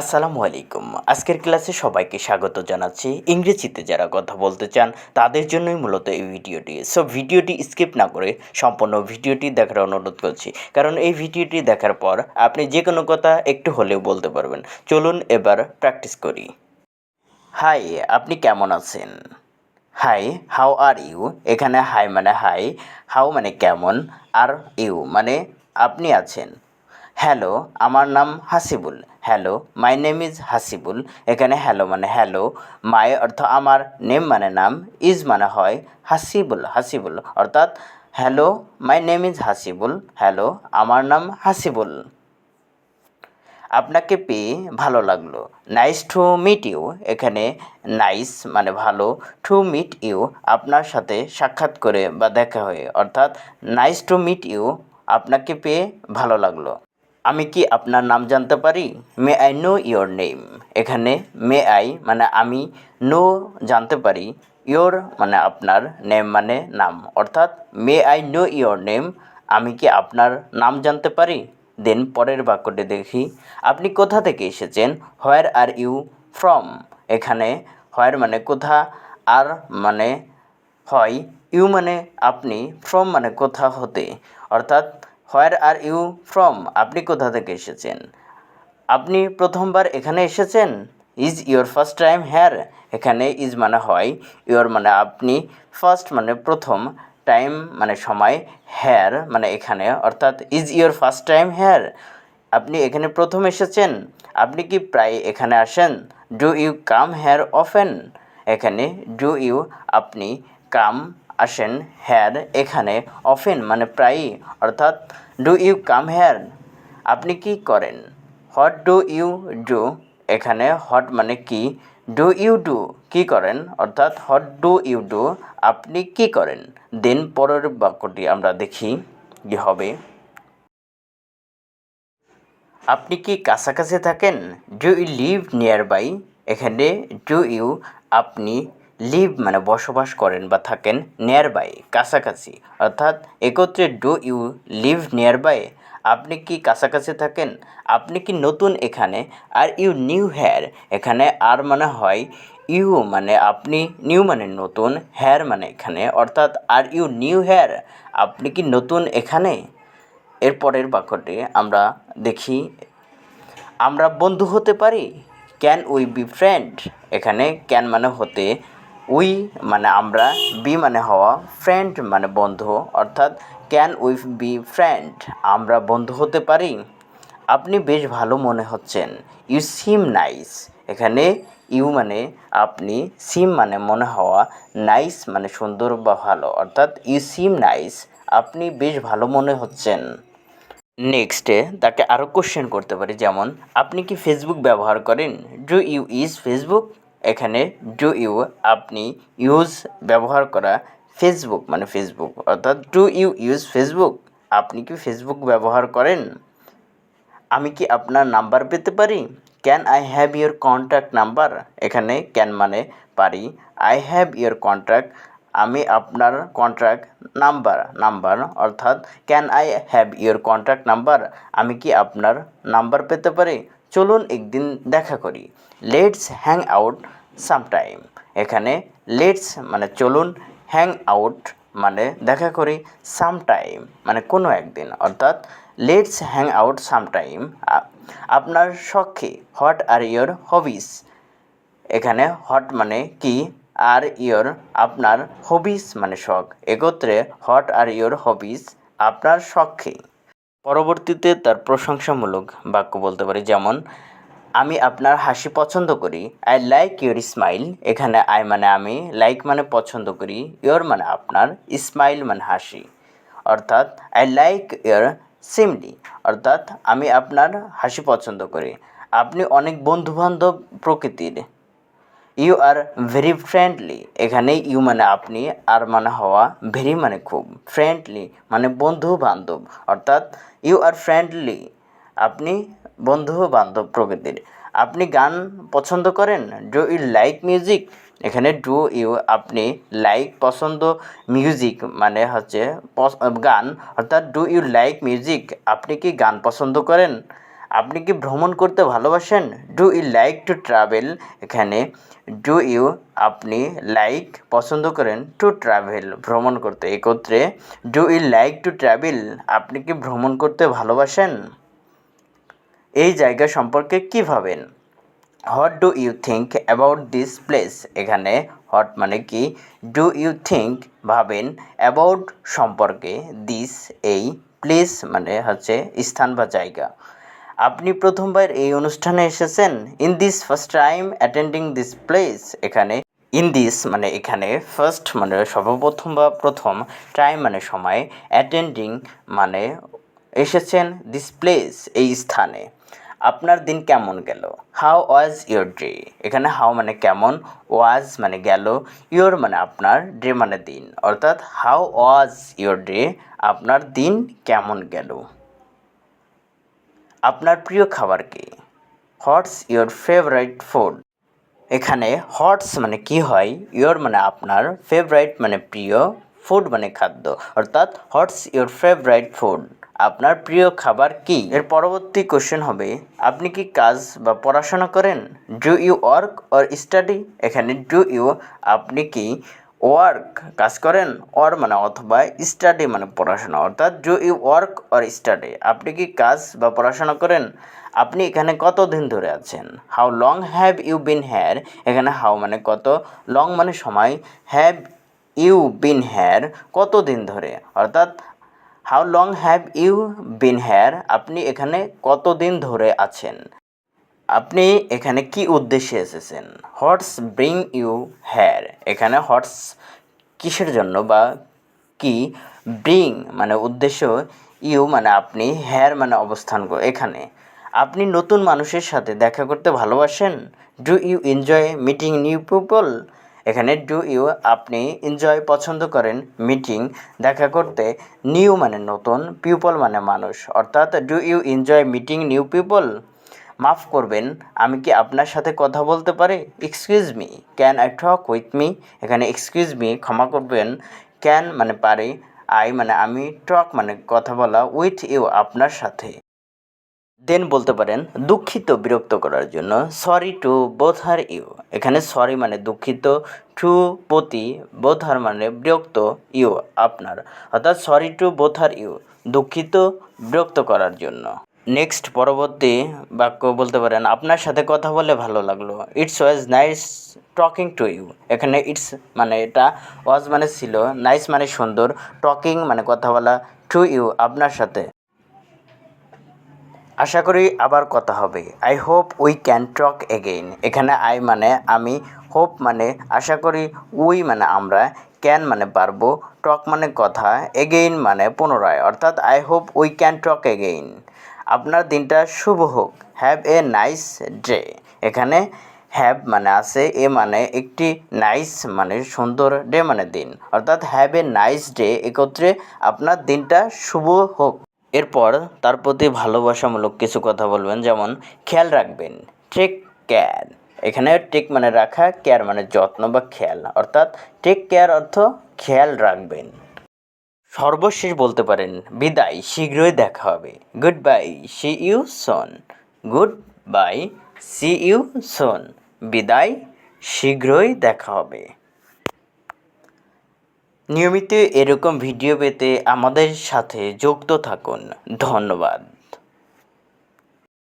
আসসালামু আলাইকুম। আজকের ক্লাসে সবাইকে স্বাগত জানাচ্ছি। ইংরেজিতে যারা কথা বলতে চান, তাদের জন্যই মূলত এই ভিডিওটি। সো ভিডিওটি স্কিপ না করে সম্পূর্ণ ভিডিওটি দেখার অনুরোধ করছি। কারণ এই ভিডিওটি দেখার পর আপনি যে কোনো কথা একটু হলেও বলতে পারবেন। চলুন এবার প্র্যাকটিস করি। হাই আপনি কেমন আছেন? হাই হাউ আর ইউ এখানে হাই মানে হাই হাউ মানে কেমন, আর ইউ মানে আপনি আছেন। হ্যালো আমার নাম Hasibul. Hello my name is Hasibul এখানে হ্যালো মানে হ্যালো মাই অর্থ আমার নেম মানে নাম ইজ মানে হয় হাসিবুল হাসিবুল অর্থাৎ hello my name is Hasibul hello আমার নাম হাসিবুল আপনাকে পেয়ে ভালো লাগল। নাইস টু মিট ইউ এখানে নাইস মানে ভালো টু মিট ইউ আপনার সাথে সাক্ষাৎ করে বা দেখা হয়ে। অর্থাৎ নাইস টু মিট ইউ আপনাকে পেয়ে ভালো লাগল। আমি কি আপনার নাম জানতে পারি? May I know your name এখানে মে আই মানে আমি নো জানতে পারি। ইয়োর মানে আপনার নেম মানে নাম। অর্থাৎ may I know your name আমি কি আপনার নাম জানতে পারি? দেন পরের বাক্যটি দেখি। আপনি কোথা থেকে এসেছেন? হোয়ার আর ইউ ফ্রম এখানে হোয়ার মানে কোথা, আর মানে হয়। ইউ মানে আপনি ফ্রম মানে কোথা হতে। অর্থাৎ হোয়ার আর ইউ ফ্রম? আপনি কোথা থেকে এসেছেন? আপনি প্রথমবার এখানে এসেছেন? ইজ ইয়োর ফার্স্ট টাইম হ্যার? এখানে ইজ মানে হয়, ইয়োর মানে আপনি। ফার্স্ট মানে প্রথম টাইম মানে সময়, হ্যার মানে এখানে, অর্থাৎ ইজ ইয়োর ফার্স্ট টাইম হ্যার? আপনি এখানে প্রথম এসেছেন? আপনি কি প্রায় এখানে আসেন? ডু ইউ কাম হ্যার অফেন? এখানে ডু ইউ, আপনি কাম আসেন, হ্যার, এখানে, অফেন মানে প্রায়ই, অর্থাৎ, ডু ইউ কাম হ্যার? আপনি কি করেন? What do you do? এখানে, হট মানে কি? Do you do? কি করেন? অর্থাৎ হোয়াট ডু ইউ ডু? আপনি কি করেন? দেন পরের বাক্যটি আমরা দেখি কি হবে। আপনি কি কাছাকাছি থাকেন? Do you live nearby এখানে, ডু ইউ? আপনি লিভ মানে বসবাস করেন বা থাকেন নিয়ার বাই কাছাকাছি। অর্থাৎ একত্রে do you live nearby আপনি কি কাছাকাছি থাকেন? আপনি কি নতুন এখানে? আর ইউ নিউ হেয়ার এখানে আর মানে হয় ইউ মানে আপনি নিউ মানে নতুন হেয়ার মানে এখানে। অর্থাৎ আর ইউ নিউ হেয়ার আপনি কি নতুন এখানে? এরপরের বাক্যটি আমরা দেখি। আমরা বন্ধু হতে পারি? ক্যান উই বি ফ্রেন্ড এখানে ক্যান মানে হতে উই মানে আমরা, বি মানে হওয়া, ফ্রেন্ড মানে বন্ধু, অর্থাৎ ক্যান উই বি ফ্রেন্ড? আমরা বন্ধু হতে পারি? আপনি বেশ ভালো মনে হচ্ছেন। You seem nice. এখানে ইউ মানে আপনি, সিম মানে মনে হওয়া, নাইস মানে সুন্দর বা ভালো, অর্থাৎ ইউ সিম নাইস। আপনি বেশ ভালো মনে হচ্ছেন। নেক্সটে তাকে আরও কোশ্চেন করতে পারি, যেমন, আপনি কি ফেসবুক ব্যবহার করেন? ডু ইউ ইজ ফেসবুক এখানে ডু ইউ আপনি ইউজ ব্যবহার করা ফেসবুক মানে ফেসবুক অর্থাৎ ডু ইউ ইউজ ফেসবুক আপনি কি ফেসবুক ব্যবহার করেন? আমি কি আপনার নাম্বার পেতে পারি? Can I have your contact number এখানে ক্যান মানে পারি। আই হ্যাভ ইয়োর কন্ট্যাক্ট আমি আপনার কন্ট্রাক্ট নাম্বার নাম্বার অর্থাৎ can I have your contact number আমি কি আপনার নাম্বার পেতে পারি? চলুন একদিন দেখা করি। লেটস হ্যাং আউট সামটাইম এখানে লেটস মানে চলুন হ্যাং আউট মানে দেখা করি সামটাইম মানে কোনো একদিন। অর্থাৎ লেটস হ্যাং আউট সামটাইম আপনার শখে হোয়াট আর ইয়োর হবিস এখানে হট মানে কি? আর ইয়োর আপনার হবিস মানে শখ। একত্রে হট আর ইয়োর হবিস আপনার শখে। পরবর্তীতে তার প্রশংসামূলক বাক্য বলতে পারি, যেমন, আমি আপনার হাসি পছন্দ করি। আই লাইক ইয়োর স্মাইল এখানে আই মানে আমি লাইক মানে পছন্দ করি ইয়োর মানে আপনার স্মাইল মানে হাসি। অর্থাৎ আই লাইক ইয়োর সিমলি অর্থাৎ, আমি আপনার হাসি পছন্দ করি। আপনি অনেক বন্ধুবান্ধব প্রকৃতির ইউ আর ভেরি ফ্রেন্ডলি এখানে ইউ মানে আপনি, আর মানে হওয়া ভেরি মানে খুব। ফ্রেন্ডলি মানে বন্ধু বান্ধব অর্থাৎ ইউ আর ফ্রেন্ডলি আপনি বন্ধু বান্ধব প্রকৃতির। আপনি গান পছন্দ করেন? ডু ইউ লাইক মিউজিক এখানে ডু ইউ আপনি লাইক পছন্দ মিউজিক মানে হচ্ছে গান। অর্থাৎ ডু ইউ লাইক মিউজিক আপনি কি গান পছন্দ করেন? আপনি কি ভ্রমণ করতে ভালোবাসেন? Do you like to travel এখানে ডু ইউ আপনি লাইক পছন্দ করেন টু ট্রাভেল ভ্রমণ করতে। একত্রে do you like to travel আপনি কি ভ্রমণ করতে ভালোবাসেন? এই জায়গা সম্পর্কে কী ভাবেন? What do you think about this place এখানে হোয়াট মানে কি? ডু ইউ থিঙ্ক ভাবেন অ্যাবাউট সম্পর্কে দিস এই প্লেস মানে হচ্ছে স্থান বা জায়গা। আপনি প্রথমবার এই অনুষ্ঠানে এসেছেন? Is this first time attending this place এখানে ইন দিস মানে এখানে ফার্স্ট মানে সর্বপ্রথম বা প্রথম টাইম মানে সময় অ্যাটেন্ডিং মানে এসেছেন দিস প্লেস এই স্থানে। আপনার দিন কেমন গেল? হাউ ওয়াজ ইয়োর ডে এখানে হাউ মানে কেমন? ওয়াজ মানে গেল। ইয়োর মানে আপনার ডে মানে দিন। অর্থাৎ হাউ ওয়াজ ইয়োর ডে আপনার দিন কেমন গেল? আপনার প্রিয় খাবার কি? হোয়াটস ইয়োর ফেভারিট ফুড এখানে হটস মানে কি হয়? ইয়োর মানে আপনার ফেভারিট মানে প্রিয় ফুড মানে খাদ্য। অর্থাৎ হটস ইয়োর ফেভারিট ফুড আপনার প্রিয় খাবার কি? এর পরবর্তী কোশ্চেন হবে, আপনি কি কাজ বা পড়াশোনা করেন? Do you work or study এখানে ডু ইউ আপনি কি ওয়ার্ক কাজ করেন অর মানে অথবা স্টাডি মানে পড়াশোনা, অর্থাৎ do you work or study আপনি কি কাজ বা পড়াশোনা করেন? আপনি এখানে কত দিন ধরে আছেন? How long have you been here এখানে হাউ মানে কত? লং মানে সময়। হ্যাভ ইউ বিন হ্যার কত দিন ধরে? অর্থাৎ how long have you been here আপনি এখানে কত দিন ধরে আছেন? আপনি এখানে কি উদ্দেশ্যে এসেছেন? হটস ব্রিং ইউ হ্যার এখানে হটস কিসের জন্য বা কি? ব্রিং মানে উদ্দেশ্য ইউ মানে আপনি হ্যার মানে অবস্থান এখানে। আপনি নতুন মানুষের সাথে দেখা করতে ভালোবাসেন? Do you enjoy meeting new people এখানে ডু ইউ আপনি এনজয় পছন্দ করেন মিটিং দেখা করতে। নিউ মানে নতুন পিপল মানে মানুষ। অর্থাৎ do you enjoy meeting new people মাফ করবেন, আমি কি আপনার সাথে কথা বলতে পারি? Excuse me can I talk with me এখানে এক্সকিউজ মি ক্ষমা করবেন ক্যান মানে পারি আই মানে আমি টক মানে কথা বলা উইথ ইউ আপনার সাথে। দেন বলতে পারেন, দুঃখিত বিরক্ত করার জন্য sorry to bother you এখানে সরি মানে দুঃখিত টু প্রতি বোথ হার মানে বিরক্ত ইউ আপনার। অর্থাৎ sorry to bother you দুঃখিত বিরক্ত করার জন্য। নেক্সট পরবর্তী বাক্য বলতে পারেন, আপনার সাথে কথা বলে ভালো লাগল। It's was nice talking to you এখানে ইটস মানে এটা ওয়াজ মানে ছিল নাইস মানে সুন্দর টকিং মানে কথা বলা টু ইউ আপনার সাথে। আশা করি আবার কথা হবে। I hope we can talk again এখানে আই মানে আমি হোপ মানে আশা করি উই মানে আমরা ক্যান মানে পারব টক মানে কথা এগেইন মানে পুনরায়। অর্থাৎ I hope we can talk again আপনার দিনটা শুভ হোক। হ্যাভ এ নাইস ডে এখানে হ্যাভ মানে আছে, এ মানে একটি নাইস মানে সুন্দর ডে মানে দিন। অর্থাৎ হ্যাভ এ নাইস ডে একত্রে আপনার দিনটা শুভ হোক। এরপর তার প্রতি ভালোবাসামূলক কিছু কথা বলবেন, যেমন খেয়াল রাখবেন টেক কেয়ার এখানে টেক মানে রাখা কেয়ার মানে যত্ন বা খেয়াল। অর্থাৎ টেক কেয়ার অর্থ খেয়াল রাখবেন। সর্বশেষ বলতে পারেন, বিদায়, শীঘ্রই দেখা হবে। Goodbye see you soon goodbye see you soon বিদায়, শীঘ্রই দেখা হবে। নিয়মিত এরকম ভিডিও পেতে আমাদের সাথে যুক্ত থাকুন। ধন্যবাদ।